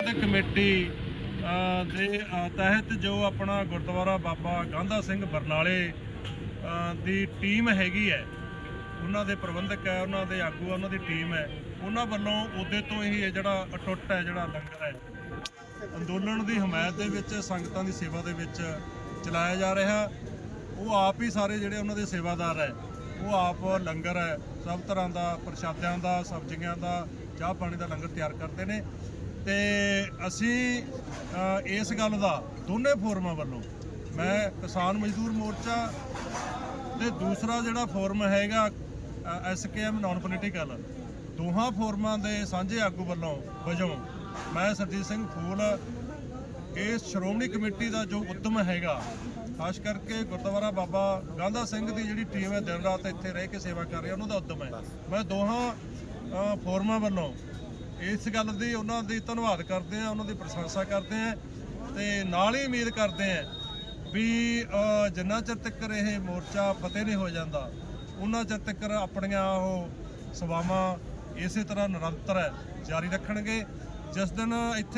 Committee ਦੇ ਤਹਿਤ ਜੋ ਆਪਣਾ ਗੁਰਦੁਆਰਾ ਬਾਬਾ ਗਾਂਧਾ ਸਿੰਘ ਬਰਨਾਲੇ ਦੀ ਟੀਮ ਹੈਗੀ ਹੈ, ਉਹਨਾਂ ਦੇ ਪ੍ਰਬੰਧਕ ਹੈ, ਉਹਨਾਂ ਦੇ ਆਗੂ ਹੈ, ਉਹਨਾਂ ਦੀ ਟੀਮ ਹੈ, ਉਹਨਾਂ ਵੱਲੋਂ ਉਹਦੇ ਤੋਂ ਹੀ ਇਹ ਜਿਹੜਾ ਅਟੁੱਟ ਹੈ, ਜਿਹੜਾ ਲੰਗਰ ਹੈ, ਅੰਦੋਲਨ ਦੀ ਹਮਾਇਤ ਦੇ ਵਿੱਚ, ਸੰਗਤਾਂ ਦੀ ਸੇਵਾ ਦੇ ਵਿੱਚ ਚਲਾਇਆ ਜਾ ਰਿਹਾ। ਉਹ ਆਪ ਹੀ ਸਾਰੇ ਜਿਹੜੇ ਉਹਨਾਂ ਦੇ ਸੇਵਾਦਾਰ ਹੈ, ਉਹ ਆਪ ਲੰਗਰ ਹੈ, ਸਭ ਤਰ੍ਹਾਂ ਦਾ ਪ੍ਰਸ਼ਾਦਿਆਂ ਦਾ, ਸਬਜ਼ੀਆਂ ਦਾ, ਚਾਹ ਪਾਣੀ ਦਾ ਲੰਗਰ ਤਿਆਰ ਕਰਦੇ ਨੇ। ਤੇ ਅਸੀਂ ਇਸ ਗੱਲ ਦਾ ਦੋਨੇ ਫੋਰਮਾਂ ਵੱਲੋਂ ਮੈਂ ਕਿਸਾਨ ਮਜ਼ਦੂਰ ਮੋਰਚਾ ਤੇ ਦੂਸਰਾ ਜਿਹੜਾ ਫੋਰਮ ਹੈਗਾ ਐਸਕੇਐਮ ਨਾਨ ਪੋਲੀਟੀਕਲ ਦੋਹਾਂ ਫੋਰਮਾਂ ਦੇ ਸਾਂਝੇ ਆਗੂ ਵੱਲੋਂ ਵਜੋਂ ਮੈਂ ਸਰਜੀਤ ਸਿੰਘ ਫੂਲ, ਇਸ ਸ਼੍ਰੋਮਣੀ ਕਮੇਟੀ ਦਾ ਜੋ ਉਦਮ ਹੈਗਾ, ਖਾਸ ਕਰਕੇ ਗੁਰਦੁਆਰਾ ਬਾਬਾ ਗਾਂਧਾ ਸਿੰਘ ਦੀ ਜਿਹੜੀ ਟੀਮ ਹੈ, ਦਿਨ ਰਾਤ ਇੱਥੇ ਰਹਿ ਕੇ ਸੇਵਾ ਕਰ ਰਹੀ ਹੈ ਉਹਨਾਂ ਦਾ ਉਦਮ ਹੈ। ਮੈਂ ਦੋਹਾਂ ਫੋਰਮਾਂ ਵੱਲੋਂ ਇਸ ਗੱਲ ਦੀ ਉਹਨਾਂ ਦੀ ਧੰਨਵਾਦ ਕਰਦੇ ਆ ਉਹਨਾਂ ਦੀ ਪ੍ਰਸ਼ੰਸਾ ਕਰਦੇ ਆ ਤੇ ਨਾਲ ਹੀ ਉਮੀਦ ਕਰਦੇ ਆ ਵੀ ਅ, ਜਿੰਨਾ ਚਿਰ ਤੱਕ ਇਹ ਮੋਰਚਾ ਫਤਿਹ ਨਹੀਂ ਹੋ ਜਾਂਦਾ ਉਹਨਾਂ ਚਿਰ ਤੱਕ ਆਪਣੀਆਂ ਉਹ ਸੇਵਾਵਾਂ ਇਸੇ ਤਰ੍ਹਾਂ ਨਿਰੰਤਰ ਜਾਰੀ ਰੱਖਣਗੇ। ਜਿਸ ਦਿਨ ਇੱਥੇ